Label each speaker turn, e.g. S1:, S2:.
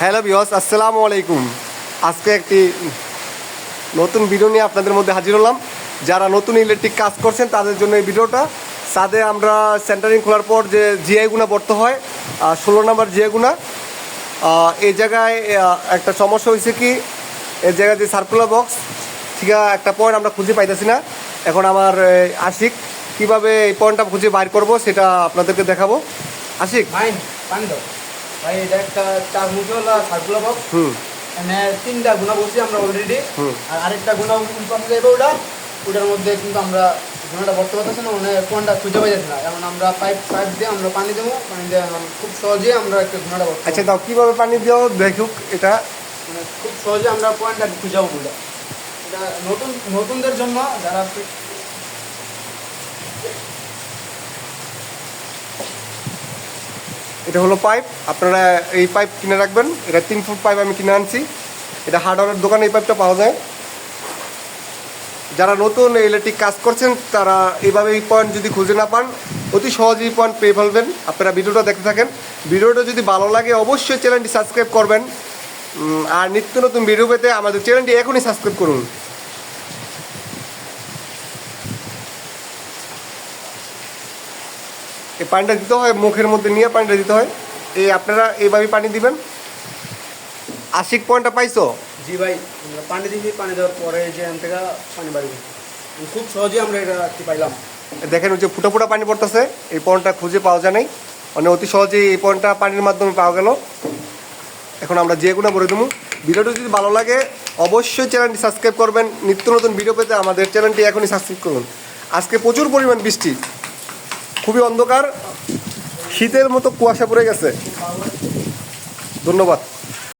S1: Hello বিহস আসসালামু আলাইকুম। আজকে একটি নতুন ভিডিও নিয়ে আপনাদের মধ্যে হাজির হলাম। যারা নতুন ইলেকট্রিক কাজ করছেন, তাদের জন্য এই ভিডিওটা। সাদে আমরা সেন্টারিং খোলার পর যে জিআই গুণা বর্ত হয় ষোলো নাম্বার জিআই গুণা এই জায়গায় একটা সমস্যা হয়েছে কি, এই জায়গায় যে সার্কুলার বক্স ঠিক একটা পয়েন্ট আমরা খুঁজে পাইতেছি না। এখন আমার আশিক, কীভাবে এই পয়েন্টটা খুঁজে বাইর করব, সেটা আপনাদেরকে দেখাবো। আশিক?
S2: পানি দাও ভাই এটা একটা চার মুঠোলা সার্কুলার বক্স
S1: হুম।
S2: এখানে তিনটা গুণা আমরা অলরেডি। আর আরেকটা গুণা পাশে যাবে ওটা ওটার মধ্যে কিন্তু আমরা গুণাটা বসতে পারতেছি না মানে কোনটা খুঁজে পাই যাচ্ছে না। যেমন আমরা পাইপ পাইপ দিয়ে আমরা পানি দেবো পানি দিয়ে খুব সহজে আমরা একটা গুণাটা বসতে
S1: আচ্ছা দাও কীভাবে পানি দিও দেখুক এটা।
S2: মানে খুব সহজে আমরা পয়েন্টটা খুঁজে পাবো এটা এটা নতুন নতুনদের জন্য যারা
S1: এটা হলো পাইপ আপনারা এই পাইপ কিনে রাখবেন। এটা তিন ফুট পাইপ আমি কিনে আনছি। এটা হার্ডওয়ারের দোকানে এই পাইপটা পাওয়া যায়। যারা নতুন ইলেকট্রিক কাজ করছেন, তারা এইভাবে এই পয়েন্ট যদি খুঁজে না পান, অতি সহজেই পয়েন্ট পেয়ে ফেলবেন। আপনারা ভিডিওটা দেখতে থাকেন। ভিডিওটা যদি ভালো লাগে, অবশ্যই চ্যানেলটি সাবস্ক্রাইব করবেন। আর নিত্য নতুন ভিডিও পেতে আমাদের চ্যানেলটি এখনই সাবস্ক্রাইব করুন। এই পানিটা দিতে হয় মুখের মধ্যে নিয়ে পানিটা দিতে হয়। এই আপনারা এইভাবে পানি দিবেন। আশিক পয়েন্টটা পাইছো?
S2: জি ভাই আমরা পানি দিয়েছি পানি দেওয়ার পরে যে থেকে পানি বাড়বে খুব সহজে আমরা এটা কি পাইলাম।
S1: দেখেন ওই যে ফুটা ফুটা পানি পড়তেছে এই পয়েন্টটা খুঁজে পাওয়া যায় নাই। মানে অতি সহজেই এই পয়েন্টটা পানির মাধ্যমে পাওয়া গেল। এখন আমরা যে কোনো করে দেবো। ভিডিওটা যদি ভালো লাগে অবশ্যই চ্যানেলটি সাবস্ক্রাইব করবেন। নিত্য নতুন ভিডিও পেতে আমাদের চ্যানেলটি এখনই সাবস্ক্রাইব করুন। আজকে প্রচুর পরিমাণ বৃষ্টি। খুবই অন্ধকার। শীতের মতো কুয়াশা পড়ে গেছে। ধন্যবাদ।